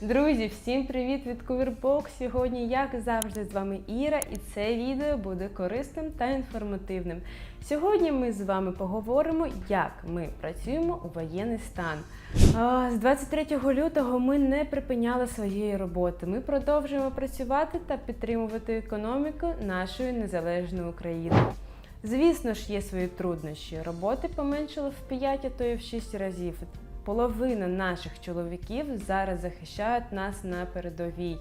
Друзі, всім привіт від Кувірбок. Сьогодні, як завжди, з вами Іра, і це відео буде корисним та інформативним. Сьогодні ми з вами поговоримо, як ми працюємо у воєнний стан. З 23 лютого ми не припиняли своєї роботи. Ми продовжуємо працювати та підтримувати економіку нашої незалежної України. Звісно ж, є свої труднощі. Роботи поменшало в 5, а то і в 6 разів. Половина наших чоловіків зараз захищають нас на передовій.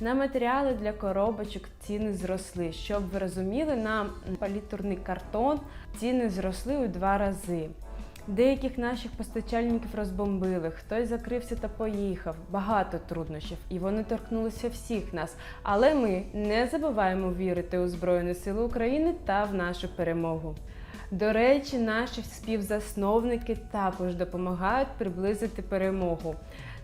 На матеріали для коробочок ціни зросли. Щоб ви розуміли, на палітурний картон ціни зросли у два рази. Деяких наших постачальників розбомбили, хтось закрився та поїхав. Багато труднощів, і вони торкнулися всіх нас. Але ми не забуваємо вірити у Збройні Сили України та в нашу перемогу. До речі, наші співзасновники також допомагають приблизити перемогу.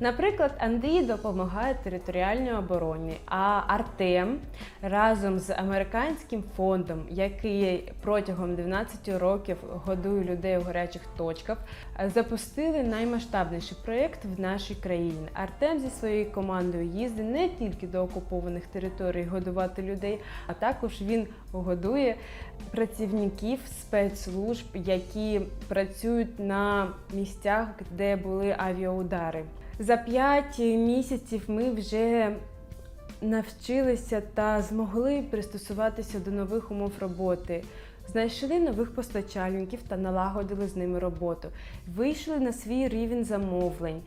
Наприклад, Андрій допомагає територіальній обороні, а Артем разом з американським фондом, який протягом 12 років годує людей у гарячих точках, запустили наймасштабніший проєкт в нашій країні. Артем зі своєю командою їздить не тільки до окупованих територій годувати людей, а також він годує працівників спецслужб, які працюють на місцях, де були авіаудари. За 5 місяців ми вже навчилися та змогли пристосуватися до нових умов роботи. Знайшли нових постачальників та налагодили з ними роботу. Вийшли на свій рівень замовлень,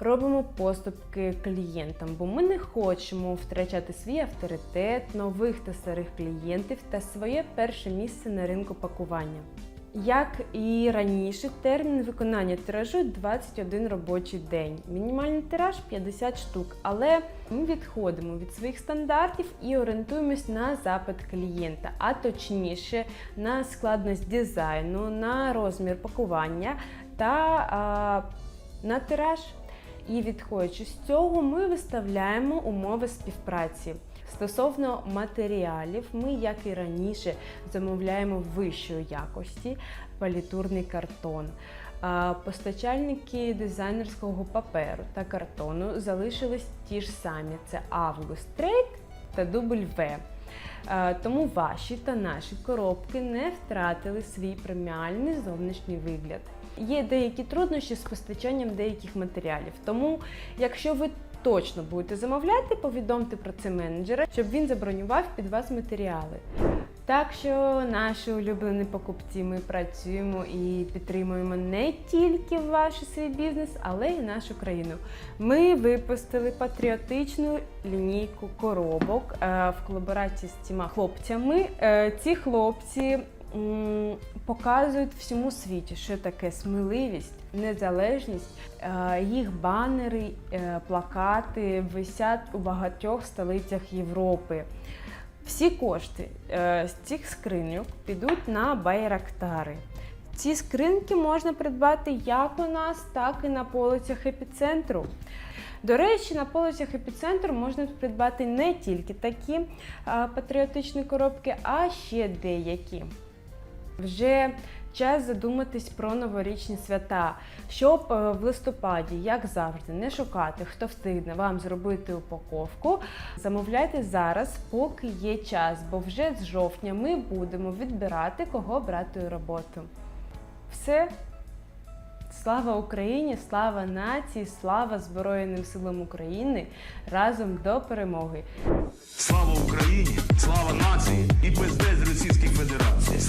робимо поступки клієнтам, бо ми не хочемо втрачати свій авторитет, нових та старих клієнтів та своє перше місце на ринку пакування. Як і раніше, термін виконання тиражу 21 робочий день. Мінімальний тираж 50 штук, але ми відходимо від своїх стандартів і орієнтуємось на запит клієнта, а точніше на складність дизайну, на розмір пакування та а, на тираж. І відходячи з цього, ми виставляємо умови співпраці. Стосовно матеріалів, ми, як і раніше, замовляємо вищої якості палітурний картон. Постачальники дизайнерського паперу та картону залишились ті ж самі: це Август Трейд та Дубль В. Тому ваші та наші коробки не втратили свій преміальний зовнішній вигляд. Є деякі труднощі з постачанням деяких матеріалів. Тому, якщо ви точно будете замовляти, повідомте про це менеджера, щоб він забронював під вас матеріали. Так що наші улюблені покупці, ми працюємо і підтримуємо не тільки ваш свій бізнес, але й нашу країну. Ми випустили патріотичну лінійку коробок е, в колаборації з цими хлопцями. Е, Ці хлопці показують всьому світі, що таке сміливість, незалежність. Е, Їх банери, е, плакати висять у багатьох столицях Європи. Всі кошти е, з цих скриньок підуть на байрактари. Ці скриньки можна придбати як у нас, так і на полицях епіцентру. До речі, на полицях епіцентру можна придбати не тільки такі патріотичні коробки, а ще деякі. Вже час задуматись про новорічні свята, щоб е, в листопаді, як завжди, не шукати, хто встигне вам зробити упаковку. Замовляйте зараз, поки є час, бо вже з жовтня ми будемо відбирати, кого брати у роботу. Все. Слава Україні, слава нації, слава Збройним силам України разом до перемоги. Слава Україні, слава нації і пиздець Російській Федерації.